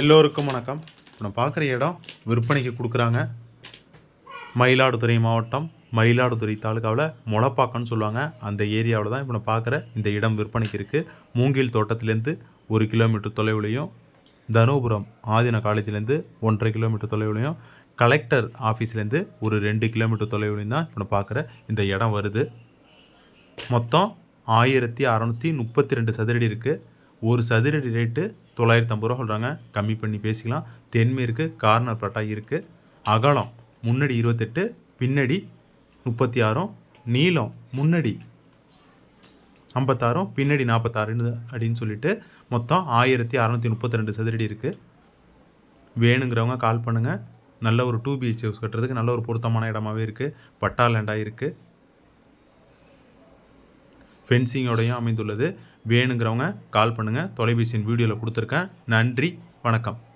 எல்லோருக்கும் வணக்கம். இப்போ நான் பார்க்குற இடம் விற்பனைக்கு கொடுக்குறாங்க. மயிலாடுதுறை மாவட்டம் மயிலாடுதுறை தாலுக்காவில் முளப்பாக்கம்னு சொல்லுவாங்க. அந்த ஏரியாவில் தான் இப்போ நான் பார்க்குற இந்த இடம் விற்பனைக்கு இருக்குது மூங்கில் தோட்டத்துலேருந்து ஒரு கிலோமீட்டர் தொலைவுலையும் தருமபுரம் ஆதின காலேஜ்லேருந்து ஒன்றரை கிலோமீட்டர் தொலைவுலையும் கலெக்டர் ஆஃபீஸ்லேருந்து ஒரு ரெண்டு கிலோமீட்டர் தொலைவுலையும் தான் இப்போ நான் பார்க்குற இந்த இடம் வருது. மொத்தம் ஆயிரத்தி அறநூற்றி முப்பத்தி ரெண்டு சதுரடி இருக்குது ஒரு சதுரடி ரேட்டு தொள்ளாயிரத்தி ஐம்பது ரூபா சொல்கிறாங்க கம்மி பண்ணி பேசிக்கலாம். தென்மேற்கு கார்னர் பிளாட்டாக இருக்குது அகலம் முன்னாடி இருபத்தெட்டு பின்னாடி முப்பத்தி ஆறும் நீளம் முன்னாடி ஐம்பத்தாறும் பின்னாடி நாற்பத்தாறுன்னு அப்படின்னு சொல்லிட்டு மொத்தம் ஆயிரத்தி அறநூற்றி முப்பத்தி ரெண்டு சதுரடி இருக்குது வேணுங்கிறவங்க கால் பண்ணுங்கள் நல்ல ஒரு டூ பிஹெச் ஹவுஸ் கட்டுறதுக்கு நல்ல ஒரு பொருத்தமான இடமாவே இருக்குது பட்டா லேண்டாக இருக்குது ஃபென்சிங்கோடையும் அமைந்துள்ளது. வேணுங்கிறவங்க கால் பண்ணுங்கள் தொலைபேசியின் வீடியோவில் கொடுத்துருக்கேன். நன்றி. வணக்கம்.